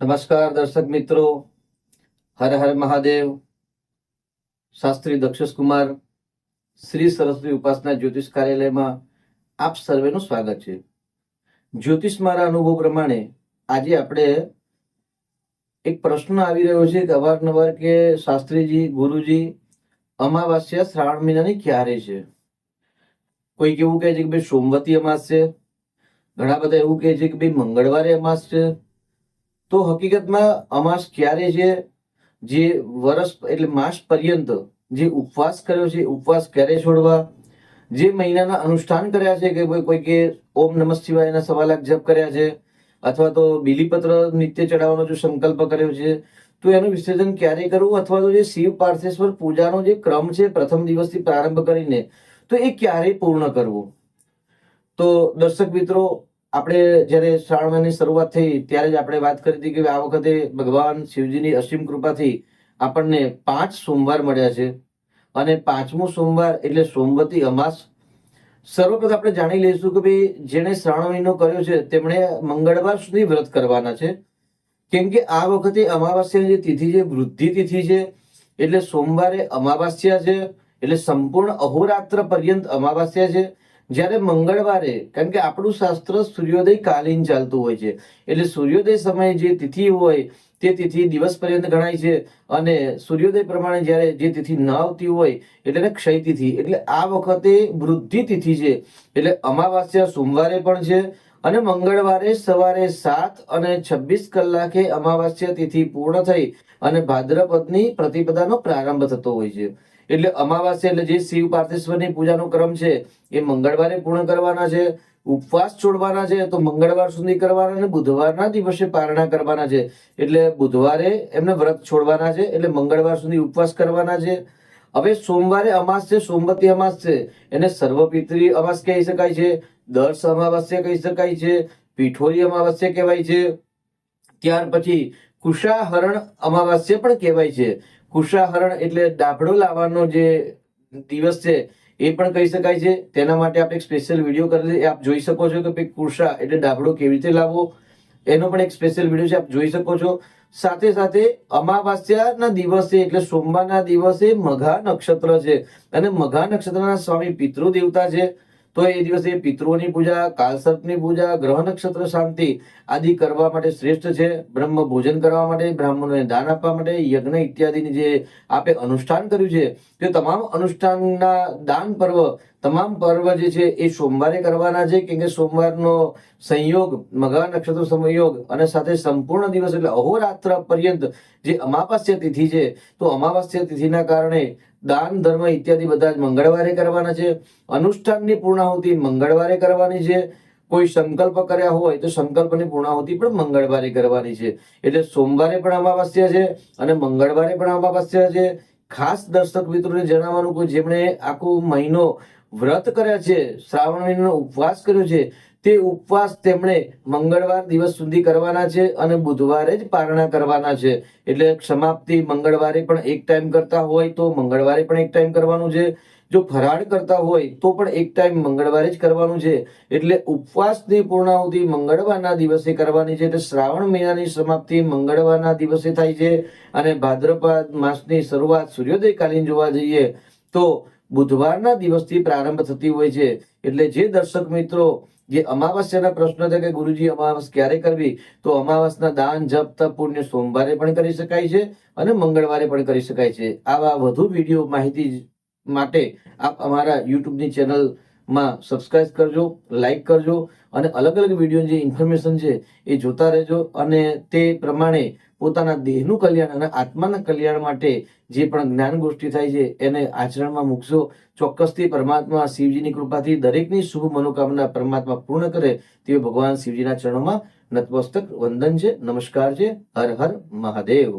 નમસ્કાર દર્શક મિત્રો. હર હર મહાદેવ. શાસ્ત્રી દક્ષસકુમાર શ્રી સરસ્વતી ઉપાસના જ્યોતિષ કાર્યાલયમાં આપ સર્વેનું સ્વાગત છે. જ્યોતિષ મારા અનુભવ પ્રમાણે આજે આપણે એક પ્રશ્ન આવી રહ્યો છે કે અવારનવાર કે શાસ્ત્રીજી, ગુરુજી અમાવાસ્યા શ્રાવણ મહિનાની ક્યારે છે? કોઈક એવું કહે છે કે ભાઈ સોમવતી અમાસ? છે ઘણા બધા એવું કહે છે કે ભાઈ મંગળવારે અમાસ? છે તો હકીકતમાં અમાસ ક્યારે છે જે વર્ષ એટલે માસ પર્યંત જે ઉપવાસ કર્યો છે ઉપવાસ ક્યારે છોડવા? જે મહિનાના અનુષ્ઠાન કર્યા છે કે કોઈ કે ઓમ નમઃ શિવાયના સવા લાખ જપ કર્યા છે, અથવા તો બિલીપત્ર નિત્ય ચડાવવાનો જો સંકલ્પ કર્યો છે, તો એનું વિસર્જન ક્યારે કરવું? અથવા તો જે શિવ પાર્થેશ્વર પૂજાનો જે ક્રમ છે, પ્રથમ દિવસથી પ્રારંભ કરીને, તો એ ક્યારે પૂર્ણ કરવું? તો દર્શક મિત્રો આપણે જ્યારે શ્રાવણ મહિનાની શરૂઆત થઈ ત્યારે જ આપણે વાત કરી હતી કે આ વખતે ભગવાન શિવજીની અસીમ કૃપાથી આપણને પાંચ સોમવાર મળ્યા છે. અને પાંચમો સોમવાર એટલે સોમવતી અમાસ. સર્વપ્રથમ આપણે જાણી લઈશું કે ભાઈ જેણે શ્રાવણ મહિનો કર્યો છે તેમણે મંગળવાર સુધી વ્રત કરવાના છે. કેમ કે આ વખતે અમાવાસ્યાની જે તિથિ છે, વૃદ્ધિ તિથિ છે, એટલે સોમવારે અમાવાસ્યા છે, એટલે સંપૂર્ણ અહોરાત્ર પર્યંત અમાવાસ્યા છે. જ્યારે મંગળવારે, કારણ કે આપણું શાસ્ત્ર સૂર્યોદય કાલીન ચાલતું હોય છે. એટલે સૂર્યોદય સમયે જે તિથિ હોય, તે તિથિ દિવસ પર્યંત ગણાય છે. અને સૂર્યોદય પ્રમાણે જ્યારે જે તિથિ ન આવતી હોય, એટલે ક્ષય તિથિ. એટલે આ વખતે વૃદ્ધિ તિથિ છે. એટલે અમાવાસ્યા સોમવારે પણ છે અને મંગળવારે સવારે સાત અને છવ્વીસ કલાકે અમાવાસ્યા તિથિ પૂર્ણ થઈ અને ભાદ્રપદની પ્રતિપદાનો પ્રારંભ થતો હોય છે. એટલે અમાવાસ્ય એટલે જે શિવ પાર્થેશ્વરની પૂજાનો ક્રમ છે, એ મંગળવારે પૂર્ણ કરવાના છે. ઉપવાસ છોડવાના છે, તો મંગળવાર સુધી કરવાના અને બુધવારના દિવસે પારણા કરવાના છે. એટલે બુધવારે એમને વ્રત છોડવાના છે, એટલે મંગળવાર સુધી ઉપવાસ કરવાના છે. હવે સોમવારે અમાસ છે, સોમવતી અમાસ છે. એને સર્વપિત્રી અમાસ કહી શકાય છે. દર્શ અમાવસ્યા કહી શકાય છે, પીઠોરી અમાવસ્યા કહેવાય છે. ત્યાર પછી કુશાહરણ અમાવાસ્યા પણ કહેવાય છે. કુશાહરણ એટલે દાભડો લાવવાનો જે દિવસ છે, એ પણ કહી શકાય છે. તેના માટે આપણે સ્પેશિયલ વીડિયો કરેલી આપ જોઈ શકો છો કે કુશા એટલે દાભડો કેવી રીતે લાવવો? એનો પણ એક સ્પેશિયલ વીડિયો છે, આપ જોઈ શકો છો. સાથે સાથે અમાવાસ્યાના દિવસે એટલે સોમવારના દિવસે મઘા નક્ષત્ર છે. અને મઘા નક્ષત્રના સ્વામી પિતૃ દેવતા છે. તો એ દિવસે પિતૃઓની પૂજા, કાલસર્પની પૂજા, ગ્રહ નક્ષત્ર શાંતિ આદિ કરવા માટે શ્રેષ્ઠ છે. બ્રહ્મ ભોજન કરવા માટે, બ્રાહ્મણોને દાન આપવા માટે, યજ્ઞ ઇત્યાદિની જે આપે અનુષ્ઠાન કર્યું છે, તે તમામ અનુષ્ઠાનના દાન પર્વ તમામ પર્વ જે છે એ સોમવારે કરવાના છે, કેમ કે સોમવારનો સંયોગ મઘા નક્ષત્ર સંયોગ અને સાથે સંપૂર્ણ દિવસ એટલે અહોરાત્ર પર્યંત જે અમાવાસ્ય તિથિ છે, તો અમાવાસ્ય તિથિના કારણે દાન, ધર્મ ઇત્યાદિ બધા જ મંગળવારે કરવાના છે. અનુષ્ઠાનની પૂર્ણાહુતિ મંગળવારે કરવાની છે. કોઈ સંકલ્પ કર્યા હોય તો સંકલ્પની પૂર્ણાહુતિ પણ મંગળવારે કરવાની છે. એટલે સોમવારે પણ અમાવાસ્ય છે અને મંગળવારે પણ અમાવાસ્ય છે. ખાસ દર્શક મિત્રોને જણાવવાનું કે જેમણે આખો મહિનો વ્રત કર્યા છે શ્રાવણ મહિનાનો ઉપવાસ કર્યો છે, તે ઉપવાસ તેમણે મંગળવાર દિવસ સુધી કરવાના છે અને બુધવારે જ પારણા કરવાના છે. એટલે સમાપ્તિ મંગળવારે પણ એક ટાઈમ કરતા હોય તો મંગળવારે પણ એક ટાઈમ કરવાનું છે. જો ફરાળ કરતા હોય તો પણ એક ટાઈમ મંગળવારે જ કરવાનું છે. એટલે ઉપવાસની પૂર્ણાહુતિ મંગળવારના દિવસે કરવાની છે. એટલે શ્રાવણ મહિનાની સમાપ્તિ મંગળવારના દિવસે થાય છે. અને ભાદ્રપદ માસની શરૂઆત સૂર્યોદયકાલીન જોવા જઈએ તો બુધવારના દિવસથી પ્રારંભ થતી હોય છે. એટલે જે દર્શક મિત્રો, જે અમાવાસ્યાના પ્રશ્ન છે કે ગુરુજી અમાવાસ ક્યારે કરવી? તો અમાવાસના દાન, જપ, તપ પુણ્ય સોમવારે પણ કરી શકાય છે અને મંગળવારે પણ કરી શકાય છે. આવા વધુ વીડિયો માહિતી માટે આપ અમારા યુટ્યુબની ચેનલમાં સબસ્ક્રાઇબ કરજો લાઈક કરજો અને અલગ અલગ વીડિયો જે ઇન્ફોર્મેશન છે એ જોતા રહેજો અને તે પ્રમાણે પોતાના દેહનું કલ્યાણ અને આત્માના કલ્યાણ માટે જે પણ જ્ઞાન ગોષ્ઠી થાય છે, એને આચરણમાં મૂકશો. ચોક્કસથી પરમાત્મા શિવજીની કૃપાથી દરેકની શુભ મનોકામના પરમાત્મા પૂર્ણ કરે તેવી ભગવાન શિવજીના ચરણોમાં નતમસ્તક વંદન છે, નમસ્કાર છે, હર હર મહાદેવ.